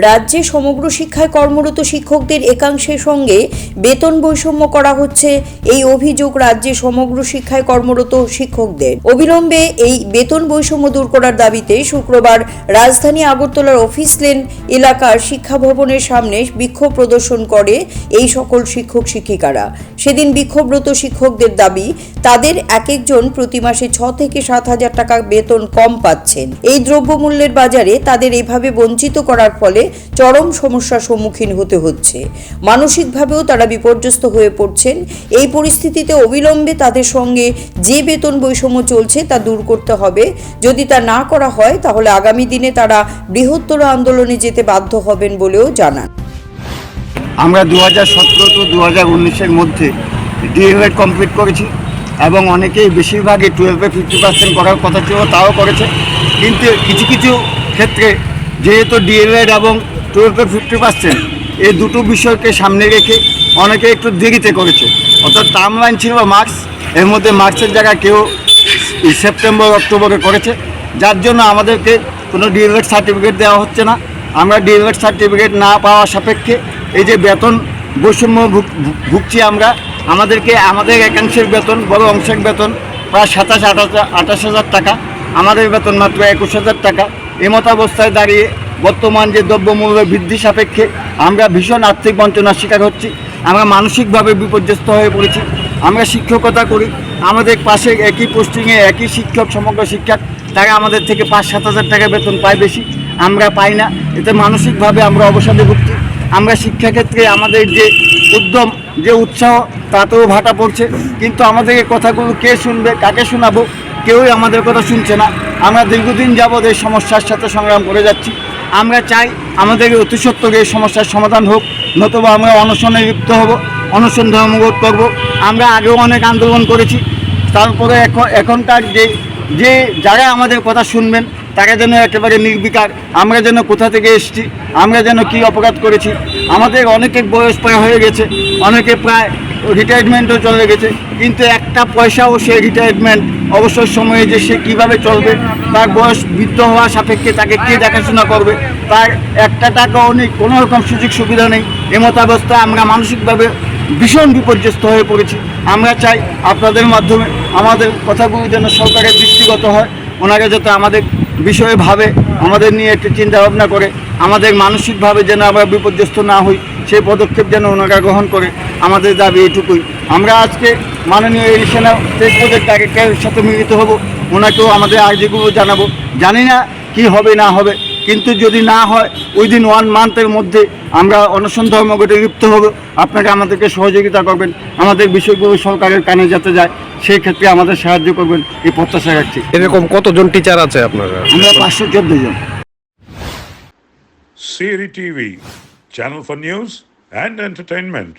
রাজ্যে সমগ্র শিক্ষায় কর্মরত শিক্ষকদের একাংশের সঙ্গে বেতন বৈষম্য করা হচ্ছে। এই অভিযোগ রাজ্যে সমগ্র শিক্ষায় কর্মরত শিক্ষকদের। অবিলম্বে এই বেতন বৈষম্য দূর করার দাবিতে শুক্রবার রাজধানী আগরতলার অফিস লেন এলাকার শিক্ষা ভবনের সামনে বিক্ষোভ প্রদর্শন করে এই সকল শিক্ষক শিক্ষিকারা সেদিন বিক্ষোভরত শিক্ষকদের দাবি তাদের এক একজন প্রতি মাসে ছ থেকে সাত হাজার টাকা বেতন কম পাচ্ছেন। এই দ্রব্যমূল্যের বাজারে তাদের এভাবে বঞ্চিত করার ফলে চরম সমস্যার সম্মুখীন হতে হচ্ছে। মানসিকভাবেও তারা বিপর্যস্ত হয়ে পড়ছেন। এই পরিস্থিতিতে অবিলম্বে তাদের সঙ্গে যে বেতন বৈষম্য চলছে তা দূর করতে হবে। যদি তা না করা হয়, তাহলে আগামী দিনে তারা বৃহত্তর আন্দোলনে যেতে বাধ্য হবেন বলেও জানান। আমরা দু হাজার সতেরো টু দু হাজার উনিশের মধ্যে ডিএলএড কমপ্লিট করেছি। এবং অনেকেই বেশিরভাগই টুয়েলভে ফিফটি পার্সেন্ট করার কথা ছিল, তাও করেছে। কিন্তু কিছু কিছু ক্ষেত্রে যেহেতু ডিএলএড এবং টুয়েলভে ফিফটি পার্সেন্ট এই দুটো বিষয়কে সামনে রেখে অনেকে একটু দেরিতে করেছে। অর্থাৎ টার্ম লাইন ছিল মার্চ, এর মধ্যে মার্চের জায়গায় কেউ সেপ্টেম্বর, অক্টোবরে করেছে। যার জন্য আমাদেরকে কোনো ডিএলএড সার্টিফিকেট দেওয়া হচ্ছে না। আমরা ডিএলএড সার্টিফিকেট না পাওয়া সাপেক্ষে এই যে বেতন বৈষম্য ভুগ- ভুগ- ভুগছি আমরা আমাদেরকে আমাদের একাংশের বেতন, বড় অংশের বেতন প্রায় সাতাশ, আঠাশ আঠাশ হাজার টাকা। আমাদের বেতন মাত্র একুশ হাজার টাকা। এমত অবস্থায় দাঁড়িয়ে বর্তমান যে দ্রব্যমূল্য বৃদ্ধি সাপেক্ষে আমরা ভীষণ আর্থিক বঞ্চনার শিকার হচ্ছি। আমরা মানসিকভাবে বিপর্যস্ত হয়ে পড়েছি। আমরা শিক্ষকতা করি। আমাদের পাশে একই পোস্টিংয়ে একই শিক্ষক, সমগ্র শিক্ষক, তারা আমাদের থেকে পাঁচ, সাত হাজার টাকা বেতন পায় বেশি। আমরা পাই না। এতে মানসিকভাবে আমরা অবসাদে ভুগছি। আমরা শিক্ষাক্ষেত্রে আমাদের যে উদ্যম, যে উৎসাহ, তাতেও ভাটা পড়ছে। কিন্তু আমাদের এই কথাগুলো কে শুনবে, কাকে শোনাবো, কেউই আমাদের কথা শুনছে না। আমরা দীর্ঘদিন যাবৎ এই সমস্যার সাথে সংগ্রাম করে যাচ্ছি। আমরা চাই আমাদের অতি সত্বর এই সমস্যার সমাধান হোক, নতুবা আমরা অনশনে লিপ্ত হব, অনশন ধর্মঘট করব। আমরা আগেও অনেক আন্দোলন করেছি। তারপরে এখন এখনকার যে যে যারা আমাদের কথা শুনবেন তারা যেন একেবারে নির্বিকার, আমরা যেন কোথা থেকে এসেছি, আমরা যেন কি অপরাধ করেছি, আমাদের অনেকের বয়স প্রায় হয়ে গেছে, অনেকে প্রায় রিটায়ারমেন্টও চলে গেছে, কিন্তু একটা পয়সাও সে রিটায়ারমেন্ট অবসর সময়ে যে সে কীভাবে চলবে, তার বয়স বৃদ্ধ হওয়া সাপেক্ষে তাকে কে দেখাশোনা করবে, তার একটা টাকাও নেই, কোনো রকম সুযোগ সুবিধা নেই এমত অবস্থায় আমরা মানসিকভাবে ভীষণ বিপর্যস্ত হয়ে পড়েছি। আমরা চাই আপনাদের মাধ্যমে আমাদের কথাগুলি যেন সরকারের দৃষ্টিগত হয়, ওনারা যাতে আমাদের বিষয়ে ভাবে, আমাদের নিয়ে একটু চিন্তাভাবনা করে, আমাদের মানসিকভাবে যেন আমরা বিপর্যস্ত না হই, সেই পদক্ষেপ যেন ওনারা গ্রহণ করে, আমাদের দাবি এটুকুই। আমরা আজকে মাননীয় এই সেনা প্রজেক্ট ডাইরেক্টরের সাথে মিলিত হব, ওনাকেও আমাদের আর্জিগুলো জানাব। জানি না কি হবে, না হবে কিন্তু যদি না হয় উইদিন ওয়ান মান্থের মধ্যে আমরা অনশন ধর্মঘটে লিপ্ত হব। আপনারা আমাদেরকে সহযোগিতা করবেন। আমাদের বিষয়গুলো সরকারের কানে যাতে যায় সেই ক্ষেত্রে আমাদের সাহায্য করবেন এই প্রত্যাশা রাখছি। এরকম কতজন টিচার আছে আপনারা? আমরা পাঁচশো চোদ্দ জন। Siri TV, channel for news and entertainment.